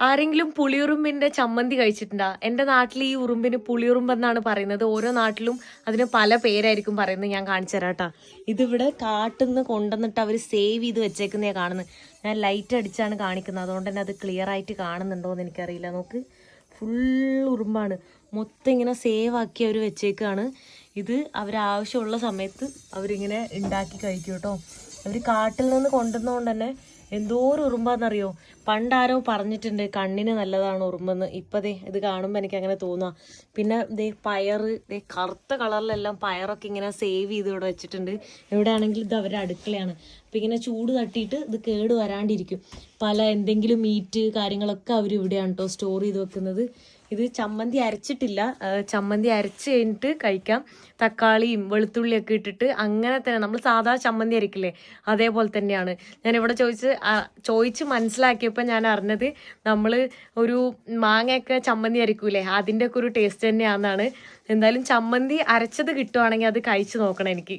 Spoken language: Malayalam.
ആരെങ്കിലും പുളിയുറുമ്പിന്റെ ചമ്മന്തി കഴിച്ചിട്ടുണ്ടാ? എന്റെ നാട്ടിൽ ഈ ഉറുമ്പിന് പുളിയുറുമ്പ് എന്നാണ് പറയുന്നത്. ഓരോ നാട്ടിലും അതിന് പല പേരായിരിക്കും പറയുന്നത്. ഞാൻ കാണിച്ചു തരാം കേട്ടോ. ഇതിവിടെ കാട്ടിൽ നിന്ന് കൊണ്ടുവന്നിട്ട് അവർ സേവ് ചെയ്ത് വെച്ചേക്കുന്നേ കാണുന്നത്. ഞാൻ ലൈറ്റ് അടിച്ചാണ് കാണിക്കുന്നത്. അതുകൊണ്ട് തന്നെ അത് ക്ലിയർ ആയിട്ട് കാണുന്നുണ്ടോ എന്ന് എനിക്കറിയില്ല. നോക്ക്. ഫുൾ ഉറുമ്പാണ്. മൊത്തം ഇങ്ങനെ സേവ് ആക്കി അവർ വെച്ചേക്കാണ്. ഇത് അവരാവശ്യമുള്ള സമയത്ത് അവരിങ്ങനെ ഉണ്ടാക്കി കഴിക്കും കേട്ടോ. അവർ കാട്ടിൽ നിന്ന് കൊണ്ടുവന്നതുകൊണ്ട് തന്നെ എന്തോരം ഉറുമ്പാന്നറിയോ? പണ്ടാരോ പറഞ്ഞിട്ടുണ്ട് കണ്ണിന് നല്ലതാണ് ഉറുമ്പെന്ന്. ഇപ്പതേ ഇത് കാണുമ്പോൾ എനിക്ക് അങ്ങനെ തോന്നാം. പിന്നെ ദേ പയറ് ദേ കറുത്ത കളറിലെല്ലാം പയറൊക്കെ ഇങ്ങനെ സേവ് ചെയ്ത് ഇവിടെ വെച്ചിട്ടുണ്ട്. എവിടെയാണെങ്കിൽ ഇത് അവരുടെ അടുക്കളയാണ്. അപ്പം ഇങ്ങനെ ചൂട് തട്ടിയിട്ട് ഇത് കേട് വരാണ്ടിരിക്കും. പല എന്തെങ്കിലും മീറ്റ് കാര്യങ്ങളൊക്കെ അവർ ഇവിടെയാണ് കേട്ടോ സ്റ്റോർ ചെയ്ത് വെക്കുന്നത്. ഇത് ചമ്മന്തി അരച്ചിട്ടില്ല. ചമ്മന്തി അരച്ച് കഴിഞ്ഞിട്ട് കഴിക്കാം. തക്കാളിയും വെളുത്തുള്ളിയൊക്കെ ഇട്ടിട്ട് അങ്ങനെ തന്നെ നമ്മൾ സാധാ ചമ്മന്തി അരക്കില്ലേ അതേപോലെ തന്നെയാണ്. ഞാൻ ഇവിടെ ചോദിച്ച് ചോദിച്ച് മനസ്സിലാക്കിയപ്പോൾ ഞാൻ അറിഞ്ഞത് നമ്മൾ ഒരു മാങ്ങയൊക്കെ ചമ്മന്തി അരക്കൂലേ അതിന്റെ ഒക്കെ ഒരു ടേസ്റ്റ് തന്നെയാണെന്നാണ്. എന്തായാലും ചമ്മന്തി അരച്ചത് കിട്ടുവാണെങ്കിൽ അത് കഴിച്ച് നോക്കണം എനിക്ക്.